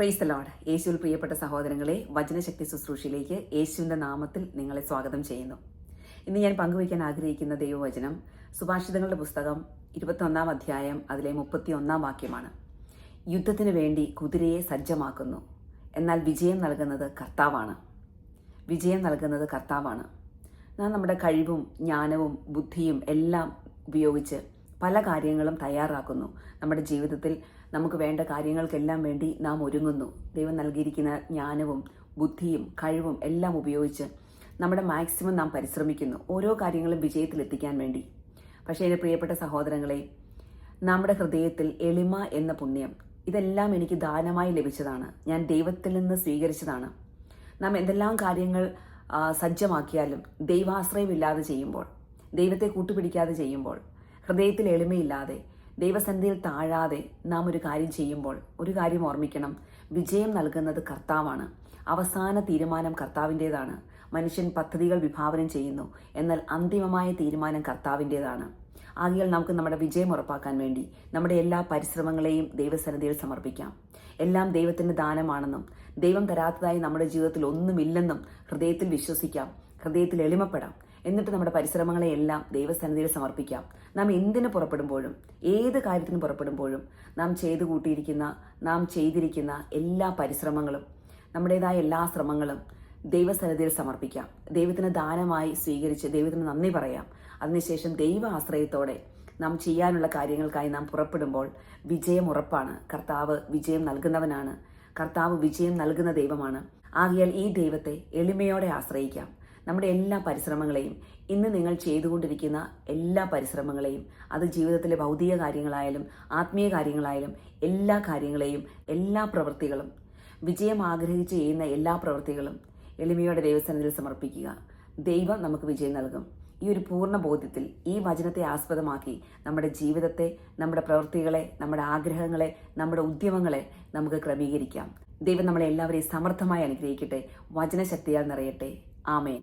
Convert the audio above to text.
Fries load യേശുവിൽ പ്രിയപ്പെട്ട സഹോദരങ്ങളെ വചനശക്തി ശുശ്രൂഷയിലേക്ക് യേശുവിന്റെ നാമത്തിൽ നിങ്ങളെ സ്വാഗതം ചെയ്യുന്നു. ഇന്ന് ഞാൻ പങ്കുവയ്ക്കാൻ ആഗ്രഹിക്കുന്ന ദൈവവചനം സുഭാഷിതങ്ങളുടെ പുസ്തകം ഇരുപത്തൊന്നാം അധ്യായം അതിലെ മുപ്പത്തി ഒന്നാം വാക്യമാണ്. യുദ്ധത്തിന് വേണ്ടി കുതിരയെ സജ്ജമാക്കുന്നു. എന്നാൽ വിജയം നൽകുന്നത് കർത്താവാണ്. വിജയം നൽകുന്നത് കർത്താവാണ്. നാം നമ്മുടെ കഴിവും ജ്ഞാനവും ബുദ്ധിയും എല്ലാം ഉപയോഗിച്ച് പല കാര്യങ്ങളും തയ്യാറാക്കുന്നു. നമ്മുടെ ജീവിതത്തിൽ നമുക്ക് വേണ്ട കാര്യങ്ങൾക്കെല്ലാം വേണ്ടി നാം ഒരുങ്ങുന്നു. ദൈവം നൽകിയിരിക്കുന്ന ജ്ഞാനവും ബുദ്ധിയും കഴിവും എല്ലാം ഉപയോഗിച്ച് നമ്മുടെ മാക്സിമം നാം പരിശ്രമിക്കുന്നു. ഓരോ കാര്യങ്ങളും വിജയത്തിലെത്തിക്കാൻ വേണ്ടി. പക്ഷേ എന്റെ പ്രിയപ്പെട്ട സഹോദരങ്ങളെ നമ്മുടെ ഹൃദയത്തിൽ എളിമ എന്ന പുണ്യം ഇതെല്ലാം എനിക്ക് ദാനമായി ലഭിച്ചതാണ്. ഞാൻ ദൈവത്തിൽ നിന്ന് സ്വീകരിച്ചതാണ്. നാം എന്തെല്ലാം കാര്യങ്ങൾ സജ്ജമാക്കിയാലും ദൈവാശ്രയമില്ലാതെ ചെയ്യുമ്പോൾ ദൈവത്തെ കൂട്ടുപിടിക്കാതെ ചെയ്യുമ്പോൾ ഹൃദയത്തിൽ എളിമയില്ലാതെ ദൈവസന്ധിയിൽ താഴാതെ നാം ഒരു കാര്യം ചെയ്യുമ്പോൾ ഒരു കാര്യം ഓർമ്മിക്കണം. വിജയം നൽകുന്നത് കർത്താവാണ്. അവസാന തീരുമാനം കർത്താവിന്റെതാണ്. മനുഷ്യൻ പദ്ധതികൾ വിഭാവനം ചെയ്യുന്നു. എന്നാൽ അന്തിമമായ തീരുമാനം കർത്താവിന്റെതാണ്. ആകിയാൽ നമുക്ക് നമ്മുടെ വിജയം ഉറപ്പാക്കാൻ വേണ്ടി നമ്മുടെ എല്ലാ പരിശ്രമങ്ങളെയും ദൈവസന്നിധിയിൽ സമർപ്പിക്കാം. എല്ലാം ദൈവത്തിന്റെ ദാനമാണെന്നും ദൈവം തരാത്തതായി നമ്മുടെ ജീവിതത്തിൽ ഒന്നുമില്ലെന്നും ഹൃദയത്തിൽ വിശ്വസിക്കാം. ഹൃദയത്തിൽ എളിമപ്പെടാം. എന്നിട്ട് നമ്മുടെ പരിശ്രമങ്ങളെയെല്ലാം ദൈവസന്നിധിയിൽ സമർപ്പിക്കാം. നാം എന്തിനു പുറപ്പെടുമ്പോഴും ഏത് കാര്യത്തിന് പുറപ്പെടുമ്പോഴും നാം ചെയ്തു കൂട്ടിയിരിക്കുന്ന നാം ചെയ്തിരിക്കുന്ന എല്ലാ പരിശ്രമങ്ങളും നമ്മുടേതായ എല്ലാ ശ്രമങ്ങളും ദൈവസന്നിധിയിൽ സമർപ്പിക്കാം. ദൈവത്തിന് ദാനമായി സ്വീകരിച്ച് ദൈവത്തിന് നന്ദി പറയാം. അതിനുശേഷം ദൈവ ആശ്രയത്തോടെ നാം ചെയ്യാനുള്ള കാര്യങ്ങൾക്കായി നാം പുറപ്പെടുമ്പോൾ വിജയം ഉറപ്പാണ്. കർത്താവ് വിജയം നൽകുന്നവനാണ്. കർത്താവ് വിജയം നൽകുന്ന ദൈവമാണ്. ആകിയാൽ ഈ ദൈവത്തെ എളിമയോടെ ആശ്രയിക്കാം. നമ്മുടെ എല്ലാ പരിശ്രമങ്ങളെയും ഇന്ന് നിങ്ങൾ ചെയ്തുകൊണ്ടിരിക്കുന്ന എല്ലാ പരിശ്രമങ്ങളെയും അത് ജീവിതത്തിലെ ഭൗതിക കാര്യങ്ങളായാലും ആത്മീയ കാര്യങ്ങളായാലും എല്ലാ കാര്യങ്ങളെയും എല്ലാ പ്രവൃത്തികളും വിജയം ആഗ്രഹിച്ച് ചെയ്യുന്ന എല്ലാ പ്രവൃത്തികളും എളിമയോടെ ദേവസ്ഥാനത്തിൽ സമർപ്പിക്കുക. ദൈവം നമുക്ക് വിജയം നൽകും. ഈ ഒരു പൂർണ ബോധ്യത്തിൽ ഈ വചനത്തെ ആസ്പദമാക്കി നമ്മുടെ ജീവിതത്തെ നമ്മുടെ പ്രവൃത്തികളെ നമ്മുടെ ആഗ്രഹങ്ങളെ നമ്മുടെ ഉദ്യമങ്ങളെ നമുക്ക് ക്രമീകരിക്കാം. ദൈവം നമ്മളെ എല്ലാവരെയും സമർത്ഥമായി അനുഗ്രഹിക്കട്ടെ. വചനശക്തിയാൽ നിറയട്ടെ. ആമേൻ.